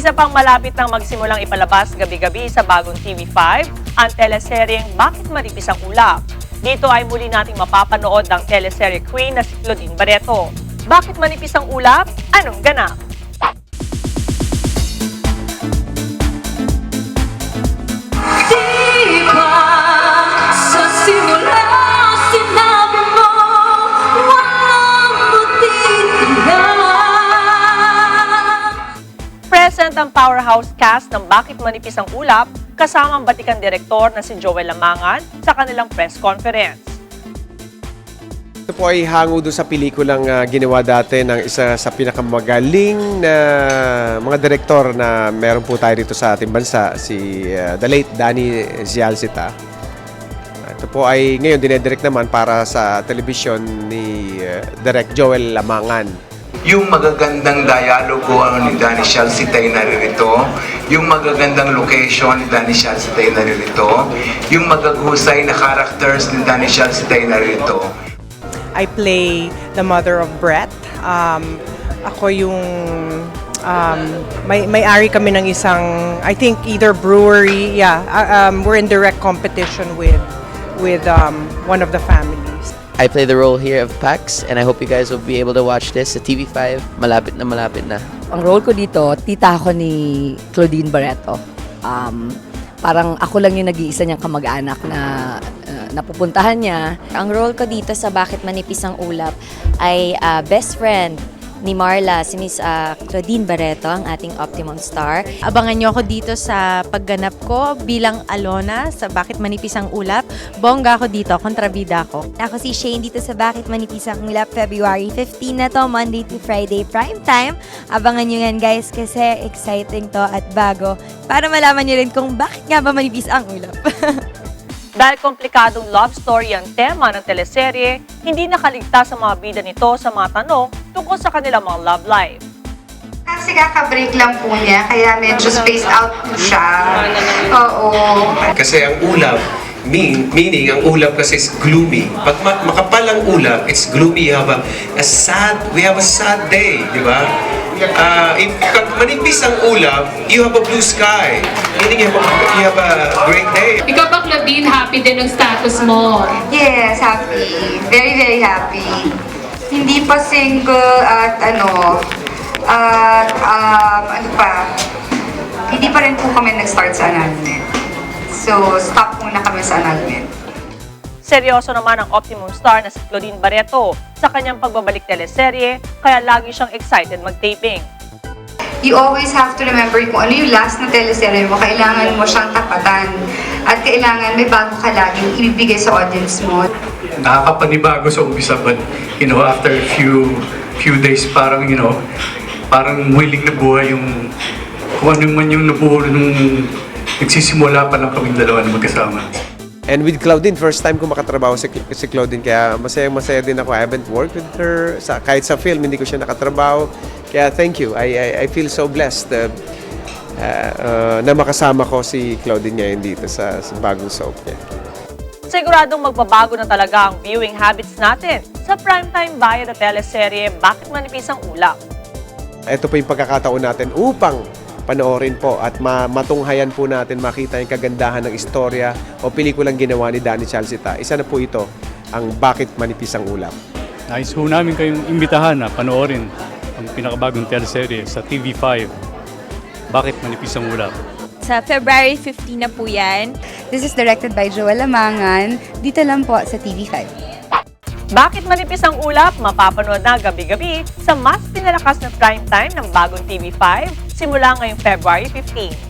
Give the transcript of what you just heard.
Isa pang malapit nang magsimulang ipalabas gabi-gabi sa bagong TV5, ang teleseryeng Bakit Manipis ang Ulap. Dito ay muli nating mapapanood ang teleserye queen na si Claudine Barreto. Bakit manipis ang ulap? Anong ganap? Present ang powerhouse cast ng Bakit Manipis ang Ulap kasama ang batikan direktor na si Joel Lamangan sa kanilang press conference. Ito po ay hango doon sa pelikulang ah, ginawa dati ng isa sa pinakamagaling na mga direktor na meron po tayo dito sa ating bansa, si ah, the late Danny Zialcita. Ito po ay ngayon dinedirect naman para sa television ni ah, Direk Joel Lamangan. Yung magagandang dialogo ano, ni Danny Shalsitay naririto, yung magagandang location ni Danny Shalsitay naririto, yung magaghusay na characters ni Danny Shalsitay naririto. I play the mother of Brett. Um, ako yung um, may may-ari kami ng isang I think either brewery. Yeah, uh, um, we're in direct competition with with um, one of the families. I play the role here of Pax, and I hope you guys will be able to watch this sa TV5. Malapit na malapit na. Ang role ko dito, tita ako ni Claudine Barreto. Um, parang ako lang yung nag-iisa niyang kamag-anak na uh, napupuntahan niya. Ang role ko dito sa Bakit Manipis ang Ulap ay ah, best friend ni Marla, si Miss ah, Claudine Barreto, ang ating Optimum Star. Abangan nyo ako dito sa pagganap ko bilang Alona sa Bakit Manipis ang Ulap. Bongga ako dito, kontrabida ako. Ako si Shane dito sa Bakit Manipis ang Ulap February 15 na to, Monday to Friday prime time. Abangan nyo yan guys kasi exciting to at bago para malaman nyo rin kung bakit nga ba manipis ang ulap. Dahil komplikadong love story ang tema ng teleserye, hindi nakaligtas sa mga bida nito sa mga tanong tungkol sa kanilang mga love life. Kasi kaka-break lang po niya, kaya medyo spaced out po siya. Oo. Kasi ang ulap, mean, meaning ang ulap kasi is gloomy. Pag ma- makapal ang ulap, it's gloomy. You have a, a sad, we have a sad day, di ba? Ah, if pag manipis ang ulap, you have a blue sky. Meaning you have a, you have a great day. Ikaw ba, Claudine, happy din ng status mo? Yes, happy. Very, very happy. Hindi pa single at ano, at um, ano pa, hindi pa rin po kami nag-start sa annulment. So, stop muna kami sa annulment. Seryoso naman ang Optimum Star na si Claudine Barreto sa kanyang pagbabalik teleserye, kaya lagi siyang excited mag-taping. You always have to remember kung ano yung last na teleserye mo, kailangan mo siyang tapatan. At kailangan may bago ka laging ibibigay sa audience mo. Nakakapanibago sa umpisa but you know after a few few days parang you know parang willing na buhay yung kung ano man yung nabuo nung nagsisimula pa lang kaming dalawa na magkasama. And with Claudine, first time ko makatrabaho si, si Claudine, kaya masaya-masaya din ako. I haven't worked with her, sa, kahit sa film, hindi ko siya nakatrabaho. Kaya thank you. I, I, I feel so blessed uh, uh, uh, na makasama ko si Claudine ngayon dito sa, sa bagong soap niya. Siguradong magbabago na talaga ang viewing habits natin sa primetime bayan na teleserye Bakit Manipis ang Ulap. Ito po yung pagkakataon natin upang panoorin po at ma- matunghayan po natin makita yung kagandahan ng istorya o pelikulang ginawa ni Danny Chalcita. Isa na po ito ang Bakit Manipis ang Ulap. Nais ho namin kayong imbitahan na panoorin ang pinakabagong teleserye sa TV5. Bakit manipis ang ulap? Sa February 15 na po yan. This is directed by Joel Lamangan. Dito lang po sa TV5. Bakit Manipis ang Ulap? Mapapanood na gabi-gabi sa mas pinalakas na primetime ng bagong TV5 simula ngayong February 15.